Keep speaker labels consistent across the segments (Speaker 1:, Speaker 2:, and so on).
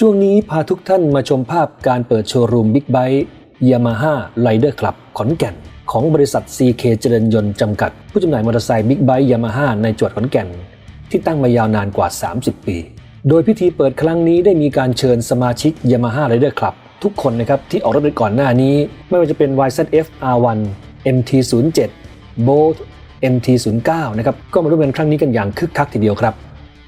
Speaker 1: ช่วงนี้พาทุกท่านมาชมภาพการเปิดโชว์รูมบิ๊กไบค์ยามาฮ่าไ i เดอร์คลับขอนแก่น ของบริษัท CK เจริญยนต์จำกัด ผู้จำหน่ายมอเตอร์ไซค์บิ๊กไบค์ยามาฮ่าในจังหวัดขอนแก่น ที่ตั้งมายาวนานกว่า 30 ปี โดยพิธีเปิดครั้งนี้ได้มีการเชิญสมาชิก Yamaha Rider Club ทุกคนนะครับที่ออกรถไปก่อนหน้านี้ ไม่ว่าจะเป็น YZF R1 MT07 Bolt MT09 นะครับก็มาร่วมงานครั้งนี้กันอย่างคึกคักทีเดียวครับ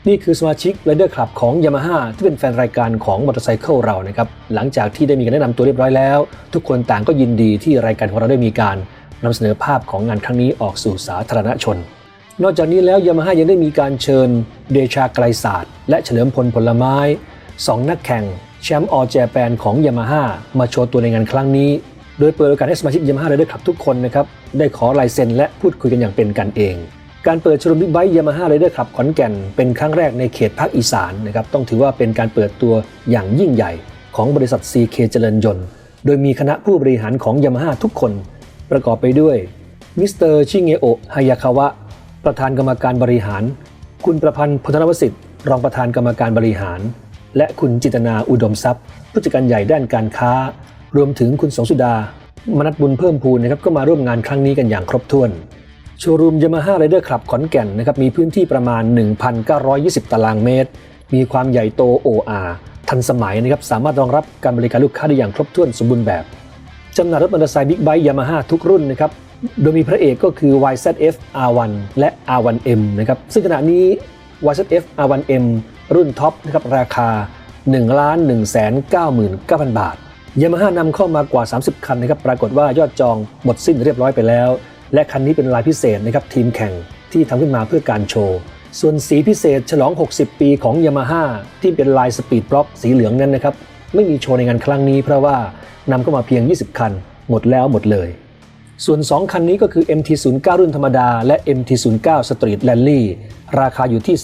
Speaker 1: นี่คือสมาชิก Rider Club ของ Yamaha ที่เป็นแฟนรายการของมอเตอร์ไซค์เรานะครับ หลังจากที่ได้มีการแนะนำตัวเรียบร้อยแล้ว ทุกคนต่างก็ยินดีที่รายการของเราได้มีการนำเสนอภาพของงานครั้งนี้ออกสู่สาธารณชน นอกจากนี้แล้วยามาฮ่ายังได้มีการเชิญเดชาไกลศาสตร์ และเฉลิมพลผลไม้สองนักแข่งแชมป์ออแจแปนของยามาฮ่ามาโชว์ตัวในงานครั้งนี้โดยเปิดโอกาสให้สมาชิกยามาฮ่าได้ขับทุกคนนะครับได้ขอลายเซ็นและพูดคุยกันอย่างเป็นกันเอง การเปิดโชว์รูมบิ๊กไบค์ยามาฮ่าไรเดอร์ขับขอนแก่น เป็นครั้งแรกในเขตภาคอีสานนะครับต้องถือว่าเป็นการเปิดตัวอย่างยิ่งใหญ่ของบริษัท CK เจริญยนต์ โดยมีคณะผู้บริหารของยามาฮ่าทุกคน ประกอบไปด้วยมิสเตอร์ชิเงโอะฮายาคาวะ ประธานกรรมการบริหาร คุณประพันธ์พุทธนวสิทธิ์ รองประธานกรรมการบริหาร และคุณจิตนาอุดมทรัพย์ ผู้จัดการใหญ่ด้านการค้า รวมถึงคุณสงสุดามนัทบุญเพิ่มพูนนะครับก็มาร่วมงานครั้งนี้กันอย่างครบถ้วน โชว์รูมยามาฮ่าไรเดอร์คลับขอนแก่นนะครับมีพื้นที่ประมาณ 1,920 ตารางเมตร มีความใหญ่โตโออาทันสมัยนะครับสามารถรองรับการบริการลูกค้าได้อย่างครบถ้วนสมบูรณ์แบบจำหน่ายรถมอเตอร์ไซค์บิ๊กไบค์ยามาฮ่าทุกรุ่นนะครับโดยมีพระเอกก็คือ YZF R1 และ R1M นะครับซึ่งขณะนี้ YZF R1M รุ่นท็อปนะครับราคา 1 1 9 9 0 0 0 บาทยามาฮ่านำเข้ามากว่า 30 คันนะครับปรากฏว่ายอดจองหมดสิ้นเรียบร้อยไปแล้ว และคันนี้เป็นลายพิเศษนะครับทีมแข่งที่ทำขึ้นมาเพื่อการโชว์ ส่วนสีพิเศษฉลอง 60 ปีของ Yamaha ที่เป็นลายสปีดบล็อกสีเหลืองนั้นนะครับไม่มีโชว์ในงานครั้งนี้เพราะว่านำเข้ามาเพียง 20 คัน หมดแล้วหมดเลย ส่วน 2 คันนี้ก็คือ MT09 รุ่นธรรมดา และ MT09 Street Rally ราคาอยู่ที่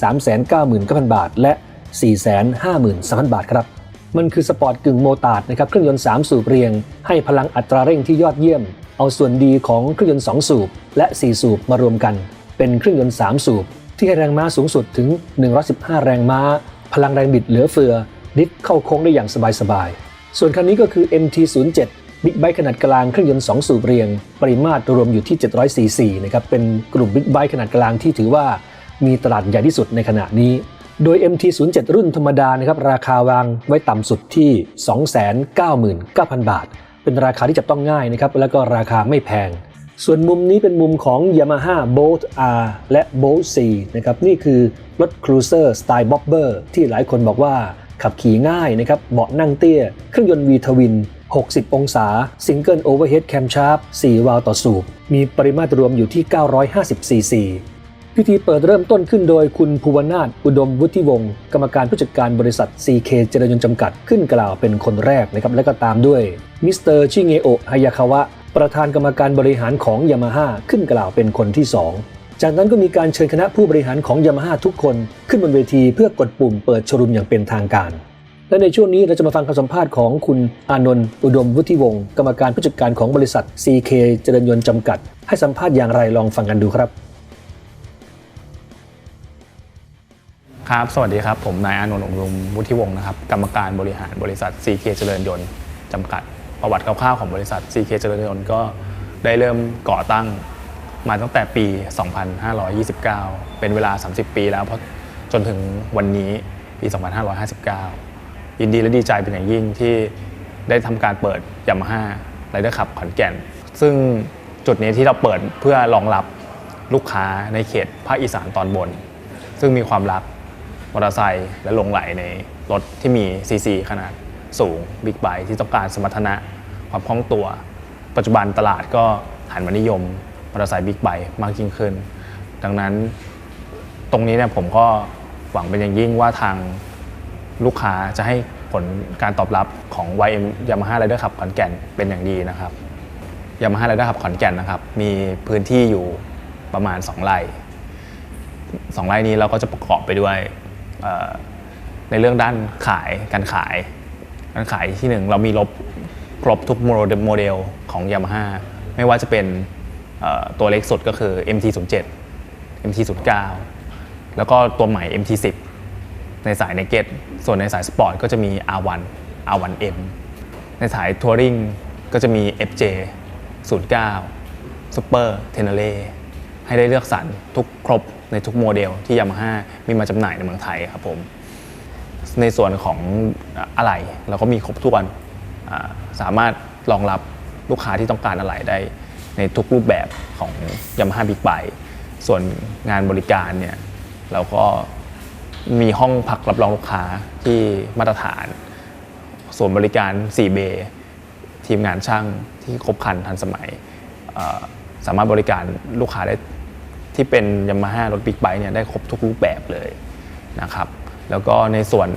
Speaker 1: 399,000 บาท และ 453,000 บาทครับมันคือสปอร์ตกึ่งโมตาร์ดนะครับเครื่องยนต์ 3 สูบเรียง ให้พลังอัตราเร่งที่ยอดเยี่ยม เอาส่วนดีของเครื่องยนต์ 2 สูบ และ 4 สูบมารวมกัน เป็นเครื่องยนต์ 3 สูบ ที่ให้แรงม้าสูงสุดถึง 115 แรงม้า พลังแรงบิดเหลือเฟือดิฟเข้าโค้งได้อย่างสบายๆ ส่วนคันนี้ก็คือ MT07 บิ๊กไบค์ขนาดกลางเครื่องยนต์ 2 สูบเรียง ปริมาตรรวมอยู่ที่ 700 ซีซีนะครับเป็นกลุ่มบิ๊กไบค์ขนาดกลางที่ถือว่ามีตลาดใหญ่ที่สุดในขณะนี้โดย MT07 รุ่นธรรมดานะครับราคาวางไว้ต่ำสุดที่ 299,000 บาท เป็นราคาที่จับต้องง่ายนะครับ แล้วก็ราคาไม่แพง ส่วนมุมนี้เป็นมุมของ Yamaha Bolt R และ Bolt C นะครับนี่คือรถครูเซอร์สไตล์บ็อบเบอร์ที่หลายคนบอกว่าขับขี่ง่ายนะครับเบาะนั่งเตี้ย เครื่องยนต์ V ทวิน 60 องศาซิงเกิลโอเวอร์เฮดแคมชาร์ป4วาล์วต่อสูบ มีปริมาตรรวมอยู่ที่ 950 ซีซี พิธีเปิดเริ่มต้นขึ้นโดยคุณภูวนาถอุดมวุฒิวงศ์กรรมการผู้จัดการบริษัท CK เจริญยนต์จำกัดขึ้นกล่าวเป็นคนแรกนะครับและก็ตามด้วยมิสเตอร์ชิเงโอะฮายาคาวะ ประธานกรรมการบริหารของยามาฮ่าขึ้นกล่าวเป็นคนที่ 2 จากนั้นก็มีการเชิญคณะผู้บริหารของยามาฮ่าทุกคน ขึ้นบนเวทีเพื่อกดปุ่มเปิดโชว์รูมอย่างเป็นทางการ และในช่วงนี้เราจะมาฟังคำสัมภาษณ์ของคุณอานนท์อุดมวุฒิวงศ์กรรมการผู้จัดการของบริษัท CK เจริญยนต์จำกัด ให้สัมภาษณ์อย่างไรลองฟังกันดูครับ
Speaker 2: ครับ สวัสดีครับ ผมนายอานนท์อุมวุฒิวงศ์นะครับ กรรมการบริหารบริษัท CK เจริญยนต์จำกัด ประวัติคร่าวๆของบริษัท CK เจริญยนต์ก็ได้เริ่มก่อตั้งมาตั้งแต่ปี 2529 เป็นเวลา 30 ปีแล้วเพราะจนถึงวันนี้ปี 2559 ยินดีและดีใจเป็นอย่างยิ่งที่ได้ทำการเปิดยามาฮ่าไรเดอร์ขับขอนแก่น ซึ่งจุดนี้ที่เราเปิดเพื่อรองรับลูกค้าในเขตภาคอีสานตอนบน ซึ่งมีความรัก มอเตอร์ไซค์และหลงไหลในรถที่มีซีซีขนาดสูงบิ๊กไบค์ที่ต้องการสมรรถนะความคล่องตัว ปัจจุบันตลาดก็หันมานิยมมอเตอร์ไซค์บิ๊กไบค์มากยิ่งขึ้น ดังนั้นตรงนี้เนี่ยผมก็หวังเป็นอย่างยิ่งว่าทางลูกค้าจะให้ผลการตอบรับของ YM Yamaha Rider ขับขอนแก่นเป็นอย่างดีนะครับ Yamaha Rider ขับขอนแก่นนะครับ มีพื้นที่อยู่ประมาณ 2 ไร่สองไร่นี้เราก็จะประกอบไปด้วย ในเรื่องด้านขายการขายการขายที่หนึ่งเรามีรบครบทุกโมเดลของ Yamaha ไม่ว่าจะเป็นตัวเล็กสุดก็คือ MT07 MT09 แล้วก็ตัวใหม่ MT10 ในสายเนเกตส่วนในสายสปอร์ตก็จะมี R1 R1M ในสายทัวริงก็จะมี FJ 09 Super t e n e r e ให้ได้เลือกสรรทุกครบในทุกโมเดลที่ Yamaha มีมาจำหน่ายในเมืองไทยครับผมในส่วนของอะไหล่เราก็มีครบถ้วนอ่าสามารถรองรับลูกค้าที่ต้องการอะไหล่ได้ในทุกรูปแบบของ Yamaha Big Bike ส่วนงานบริการเนี่ยเราก็มีห้องพักรับรองลูกค้าที่มาตรฐาน ส่วนบริการ4เบย์ทีมงานช่างที่ครบครันทันสมัย สามารถบริการลูกค้าได้ ที่เป็นยามาฮ่ารถบิ๊กไบค์เนี่ยได้ครบทุกรูปแบบเลยนะครับ แล้วก็ในส่วน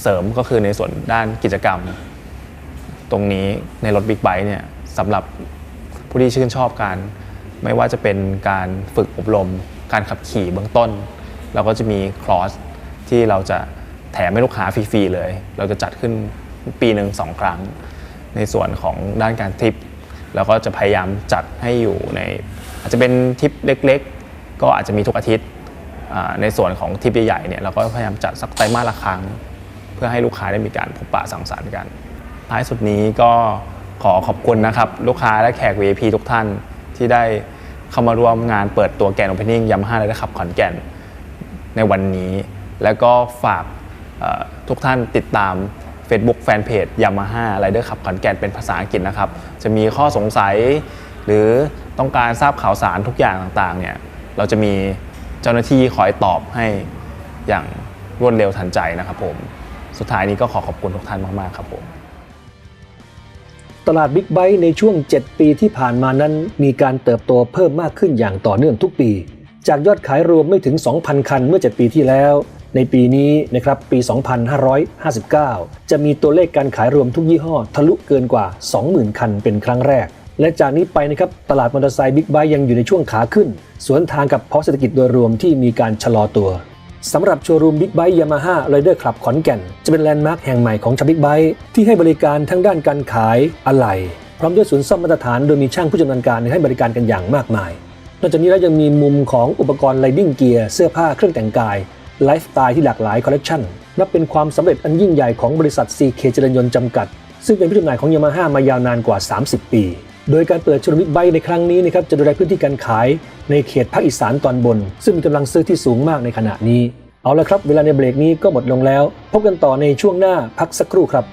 Speaker 2: เสริมก็คือในส่วนด้านกิจกรรม ตรงนี้ในรถบิ๊กไบค์เนี่ยสำหรับผู้ที่ชื่นชอบการ ไม่ว่าจะเป็นการฝึกอบรม การขับขี่เบื้องต้น เราก็จะมีคลอสที่เราจะแถมให้ลูกค้าฟรีๆเลย เราจะจัดขึ้นปีหนึ่งสองครั้ง ในส่วนของด้านการทริปเราก็จะพยายามจัดให้อยู่ใน อาจจะเป็นทริปเล็กๆ ก็อาจจะมีทุกอาทิตย์ในส่วนของทริปใหญ่ๆเนี่ยเราก็พยายามจัดสักไตรมาสละครั้ง เพื่อให้ลูกค้าได้มีการพบปะสังสรรค์กัน ท้ายสุดนี้ก็ขอขอบคุณนะครับลูกค้าและแขก VIP ทุกท่านที่ได้เข้ามาร่วมงานเปิดตัวแกนโอเพนนิ่งยามาฮ่าและขับขอนแก่นในวันนี้ แล้วก็ฝากทุกท่านติดตาม Facebook Fanpage Yamaha Rider ขับขอนแก่นเป็นภาษาอังกฤษนะครับ จะมีข้อสงสัย หรือต้องการทราบข่าวสารทุกอย่างต่างๆเนี่ย เราจะมีเจ้าหน้าที่คอยตอบให้อย่างรวดเร็วทันใจนะครับผม สุดท้ายนี้ก็ขอขอบคุณทุกท่านมาก ๆ ครับผม
Speaker 1: ตลาดบิ๊กไบค์ในช่วง 7 ปีที่ผ่านมานั้น มีการเติบโตเพิ่มมากขึ้นอย่างต่อเนื่องทุกปี จากยอดขายรวมไม่ถึง 2,000 คันเมื่อ 7 ปีที่แล้ว ในปีนี้นะครับปี 2559 จะมีตัวเลขการขายรวมทุกยี่ห้อ ทะลุเกินกว่า 20,000 คันเป็นครั้งแรก และจากนี้ไปนะครับตลาดมอเตอร์ไซค์บิ๊กไบค์ยังอยู่ในช่วงขาขึ้น สวนทางกับภาะเศรษฐกิจโดยรวมที่มีการชะลอตัวสำหรับโชว์รูมบิ๊กไบค์ยามาฮ่าไรเดอร์คลับขอนแก่น จะเป็นแลนด์มาร์คแห่งใหม่ของชาวบิ๊กไบค์ที่ให้บริการทั้งด้านการขายอะไหล่พร้อมด้วยศูนย์ซ่อมมาตรฐานโดยมีช่างผู้ชำนาญการให้บริการกันอย่างมากมาย นอกจากนี้แล้วยังมีมุมของอุปกรณ์ไ i ดิ้งเกียร์เสื้อผ้าเครื่องแต่งกายไลฟ์สไตล์ที่หลากหลายคอลเลกชันนับเป็นความสำเร็จอันยิ่งใหญ่ของบริษัท CK เจริญยนต์จำกัด ซึ่งเป็นผู้จำหน่ายของยามาฮ่ามายาวนานกว่า 30 ปี โดยการเปิดชูรบิ้กไบค์ในครั้งนี้นะครับจะดูแลพื้นที่การขายในเขตภาคอีสานตอนบน ซึ่งมีกำลังซื้อที่สูงมากในขณะนี้ เอาละครับ เวลาในเบรกนี้ก็หมดลงแล้ว พบกันต่อในช่วงหน้าพักสักครู่ครับ